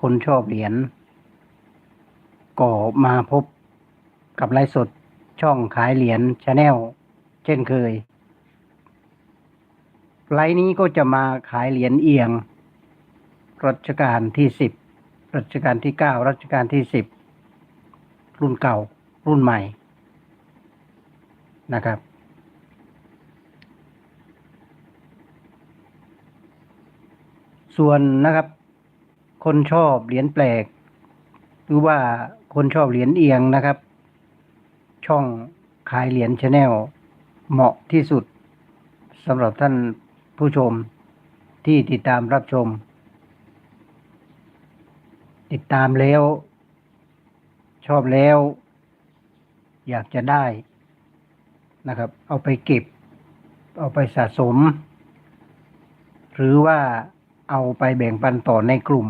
คนชอบเหรียญก็มาพบกับไลฟ์สดช่องขายเหรียญชาแนลเช่นเคย ไลฟ์นี้ก็จะมาขายเหรียญเอียง รัชกาลที่สิบรัชกาลที่เก้ารัชกาลที่สิบรุ่นเก่า รุ่นใหม่นะครับ ส่วนนะครับ คนชอบเหรียญแปลก หรือว่าคนชอบเหรียญเอียงนะครับ ช่องขายเหรียญชาแนลเหมาะที่สุดสำหรับท่านผู้ชมที่ติดตามรับชม ติดตามแล้ว ชอบแล้ว อยากจะได้นะครับ เอาไปเก็บ เอาไปสะสม หรือว่าเอาไปแบ่งปันต่อในกลุ่ม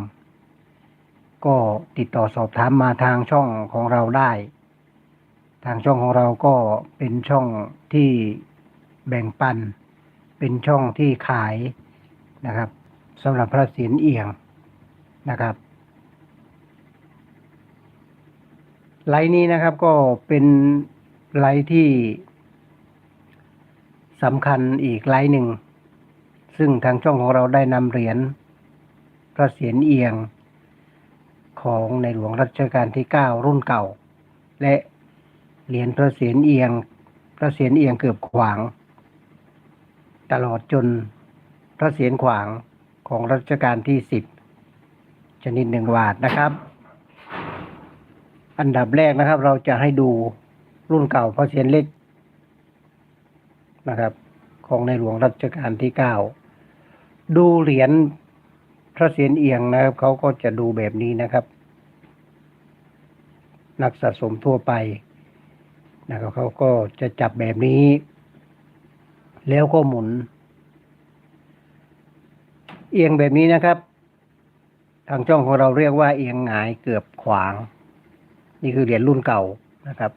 ก็ติดต่อสอบถามมาทางช่องของเราได้ ทางช่องของเราก็เป็นช่องที่แบ่งปัน เป็นช่องที่ขายนะครับสำหรับพระเศียรเอียงนะครับไลน์นี้นะครับก็เป็นไลน์ที่สำคัญอีกไลน์หนึ่ง ซึ่งทางช่องของเราได้นำเหรียญพระเศียรเอียง ของในหลวงรัชกาลที่ 9 รุ่นเก่า และเหรียญพระเศียรเอียง พระเศียรเอียงเกือบขวาง ตลอดจนพระเศียรขวางของรัชกาลที่ 10 ชนิดหนึ่งบาทนะครับ อันดับแรกนะครับ เราจะให้ดูรุ่นเก่าพระเศียรเล็กนะครับ ของในหลวงรัชกาลที่ 9 ดูเหรียญ พระเศียรเอียงนะครับเขาก็จะดูแบบนี้นะครับ นักสะสมทั่วไปนะครับเขาก็จะจับแบบนี้ แล้วก็หมุน เอียงแบบนี้นะครับ ทางช่องของเราเรียกว่าเอียงหงายเกือบขวาง นี่คือเหรียญรุ่นเก่านะครับ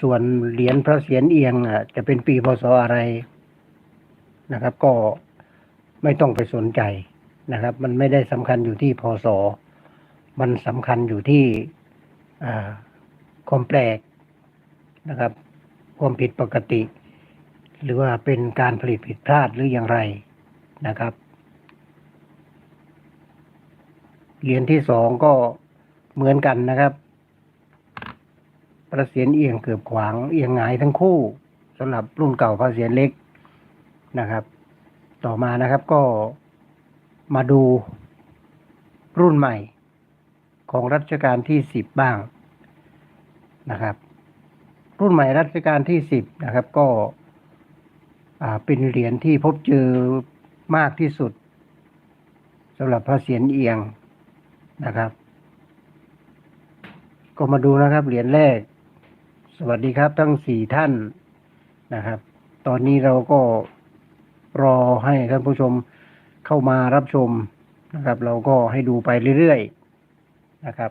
ส่วนเหรียญพระเศียรเอียงอะจะเป็นปีพศอะไรนะครับ ก็ไม่ต้องไปสนใจ นะครับ มันไม่ได้สำคัญอยู่ที่พศ มันสำคัญอยู่ที่ความแปลกนะครับ ความผิดปกติ หรือว่าเป็นการผลิตผิดพลาดหรืออย่างไรนะครับ เหรียญที่สองก็เหมือนกันนะครับ ประเสียนเอียงเกือบขวางเอียงหงายทั้งคู่สำหรับรุ่นเก่าพระเสียนเล็กนะครับ ต่อมานะครับก็ มาดูรุ่นใหม่ของรัชกาลที่สิบบ้างนะครับ รุ่นใหม่รัชกาลที่สิบนะครับ ก็เป็นเหรียญที่พบเจอมากที่สุดสำหรับพระเสียรเอียงนะครับ ก็มาดูนะครับเหรียญแรก สวัสดีครับทั้งสี่ท่านนะครับ ตอนนี้เราก็รอให้ท่านผู้ชม เข้ามารับชมนะครับ เราก็ให้ดูไปเรื่อยๆนะครับ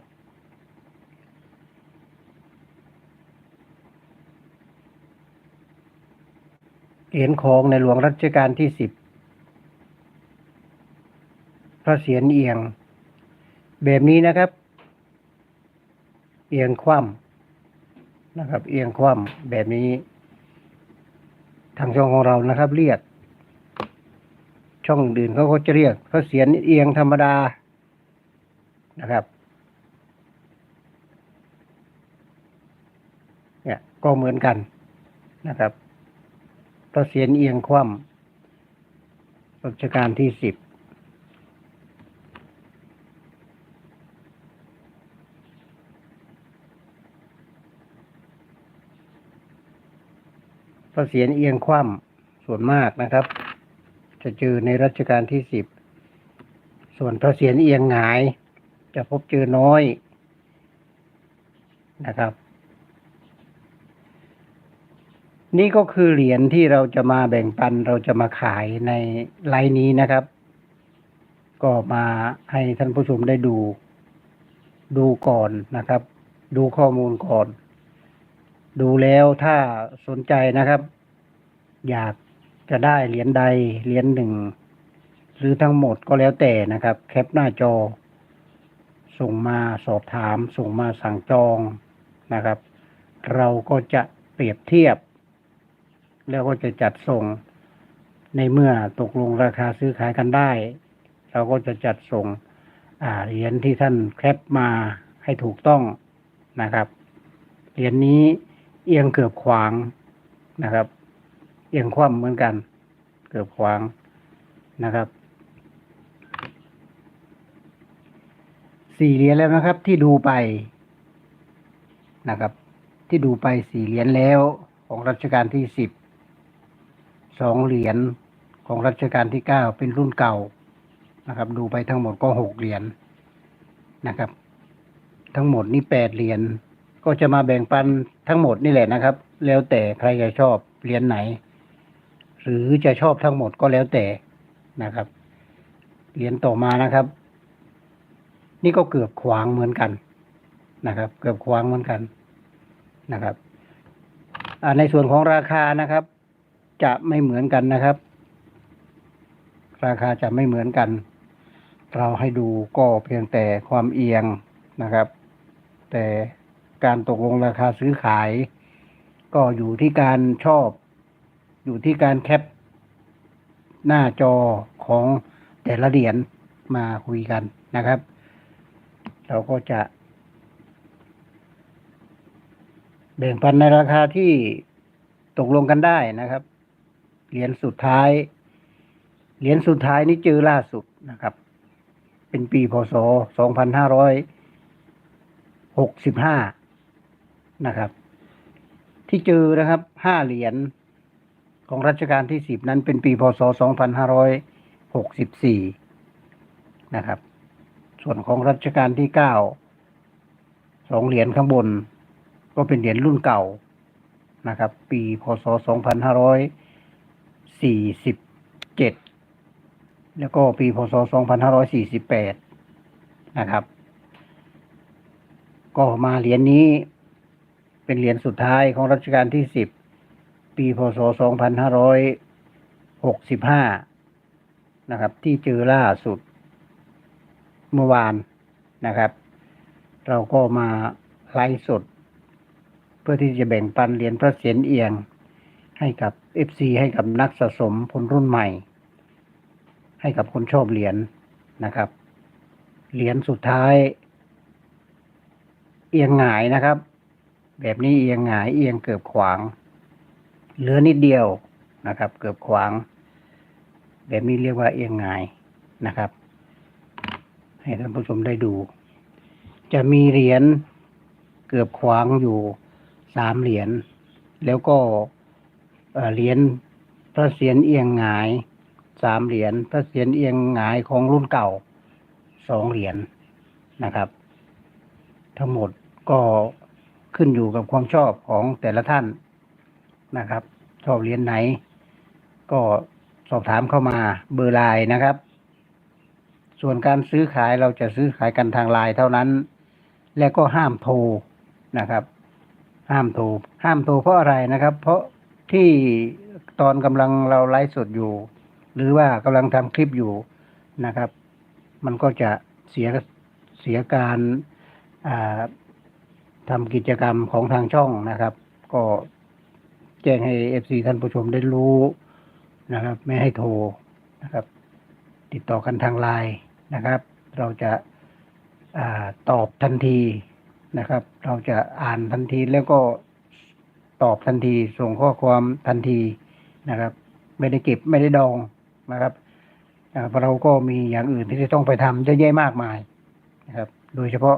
เหรียญของในหลวงรัชกาลที่สิบพระเศียรเอียง แบบนี้นะครับ เอียงคว่ำนะครับ เอียงคว่ำแบบนี้ ทางช่องของเรานะครับ เรียก ช่องอื่นเขาก็จะเรียกพระเศียรเอียงธรรมดานะครับ เนี่ยก็เหมือนกันนะครับพระเศียรเอียงคว่ำรัชกาลที่สิบพระเศียรเอียงคว่ำส่วนมากนะครับ จะเจอในรัชกาลที่สิบ ส่วนพระเศียรเอียงหงาย จะพบเจอน้อยนะครับ นี่ก็คือเหรียญที่เราจะมาแบ่งปันเราจะมาขายในไลน์นี้นะครับ ก็มาให้ท่านผู้ชมได้ดูดูก่อนนะครับ ดูข้อมูลก่อน ดูแล้วถ้าสนใจนะครับ อยาก จะได้เหรียญใดเหรียญหนึ่ง หรือทั้งหมดก็แล้วแต่นะครับ แคปหน้าจอ ส่งมาสอบถาม ส่งมาสั่งจองนะครับ เราก็จะเปรียบเทียบ แล้วก็จะจัดส่งในเมื่อตกลงราคาซื้อขายกันได้ เราก็จะจัดส่งเหรียญที่ท่านแคปมาให้ถูกต้องนะครับเหรียญนี้เอียงเกือบขวางนะครับ เอียงคว่ำเหมือนกัน เกือบขวางนะครับสี่เหรียญแล้วนะครับ ที่ดูไปนะครับ ที่ดูไปสี่เหรียญแล้วของรัชกาลที่สิบสองเหรียญของรัชกาลที่เก้าเป็นรุ่นเก่านะครับ ดูไปทั้งหมดก็หกเหรียญนะครับ ทั้งหมดนี่แปดเหรียญก็จะมาแบ่งปันทั้งหมดนี่แหละนะครับ แล้วแต่ใครจะชอบเหรียญไหน หรือจะชอบทั้งหมดก็แล้วแต่นะครับ เหรียญต่อมานะครับ นี่ก็เกือบขวางเหมือนกันนะครับ เกือบขวางเหมือนกันนะครับในส่วนของราคานะครับ จะไม่เหมือนกันนะครับ ราคาจะไม่เหมือนกัน เราให้ดูก็เพียงแต่ความเอียงนะครับ แต่การตกลงราคาซื้อขาย ก็อยู่ที่การชอบ อยู่ที่การแคปหน้าจอของแต่ละเหรียญมาคุยกันนะครับ เราก็จะ แบ่งปันในราคาที่ตกลงกันได้นะครับ เหรียญสุดท้าย เหรียญสุดท้ายนี่เจอล่าสุดนะครับ เป็นปีพศ 2565 นะครับ ที่เจอนะครับห้าเหรียญ ของรัชกาลที่สิบนั้นเป็นปีพศ 2564 นะครับ ส่วนของรัชกาลที่เก้าสองเหรียญข้างบน ก็เป็นเหรียญรุ่นเก่านะครับ ปีพศ 2547 แล้วก็ปีพศ 2548 นะครับ ก็มาเหรียญนี้เป็นเหรียญสุดท้ายของรัชกาลที่10 ปีพศ 2565 นะครับ ที่เจอล่าสุดเมื่อวานนะครับ เราก็มาไลฟ์สด เพื่อที่จะแบ่งปันเหรียญพระเศียรเอียง ให้กับ FC ให้กับนักสะสมคนรุ่นใหม่ ให้กับคนชอบเหรียญนะครับ เหรียญสุดท้าย เอียงหงายนะครับ แบบนี้เอียงหงายเอียงเกือบขวาง เหลือนิดเดียวนะครับ เกือบขวาง แบบนี้เรียกว่าเอียงหงายนะครับ ให้ท่านผู้ชมได้ดู จะมีเหรียญเกือบขวางอยู่สามเหรียญแล้วก็เอ่อเหรียญพระเศียรเอียงหงายสามเหรียญพระเศียรเอียงหงายของรุ่นเก่าสองเหรียญนะครับ ทั้งหมดก็ขึ้นอยู่กับความชอบของแต่ละท่าน นะครับ ชอบเรียญไหน ก็สอบถามเข้ามาเบอร์ไลน์นะครับ ส่วนการซื้อขายเราจะซื้อขายกันทางไลน์เท่านั้น และก็ห้ามโทรนะครับ ห้ามโทรห้ามโทรเพราะอะไรนะครับ เพราะที่ตอนกำลังเราไลฟ์สดอยู่ หรือว่ากำลังทำคลิปอยู่นะครับ มันก็จะเสียเสียการอ่าทำกิจกรรมของทางช่องนะครับ ก็ แจ้งให้เอฟซีท่านผู้ชมได้รู้นะครับ ไม่ให้โทรนะครับ ติดต่อกันทางไลน์นะครับ เราจะอาตอบทันทีนะครับ เราจะอ่านทันทีแล้วก็ตอบทันทีส่งข้อความทันทีนะครับ ไม่ได้เก็บไม่ได้ดองนะครับเราก็มีอย่างอื่นที่จะต้องไปทำเยอะแยะมากมายนะครับ โดยเฉพาะ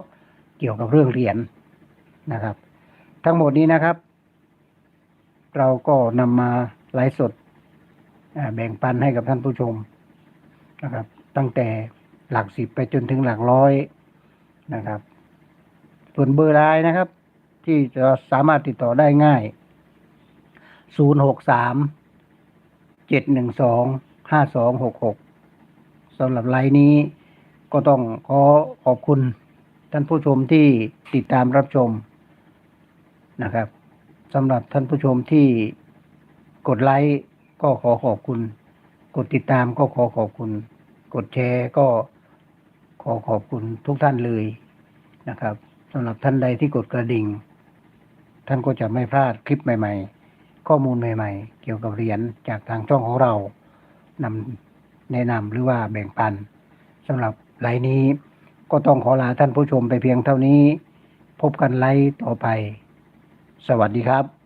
เกี่ยวกับเรื่องเหรียญนะครับ ทั้งหมดนี้นะครับ เราก็นำมาไลฟ์สดแบ่งปันให้กับท่านผู้ชมนะครับ ตั้งแต่หลักสิบไปจนถึงหลักร้อยนะครับ ส่วนเบอร์ไลน์นะครับ ที่จะสามารถติดต่อได้ง่ายศูนย์หกสามเจ็ดหนึ่งสองห้าสำหรับไลน์นี้ก็ต้องขอขอบคุณท่านผู้ชมที่ติดตามรับชมนะครับ สำหรับท่านผู้ชมที่กดไลค์ก็ขอขอบคุณ กดติดตามก็ขอขอบคุณ กดแชร์ก็ขอขอบคุณทุกท่านเลยนะครับสำหรับท่านใดที่กดกระดิ่ง ท่านก็จะไม่พลาดคลิปใหม่ ๆ ข้อมูลใหม่ ๆ เกี่ยวกับเหรียญจากทางช่องของเรานำแนะนำหรือว่าแบ่งปันสำหรับไลน์นี้ก็ต้องขอลาท่านผู้ชมไปเพียงเท่านี้ พบกันไลฟ์ต่อไป สวัสดีครับ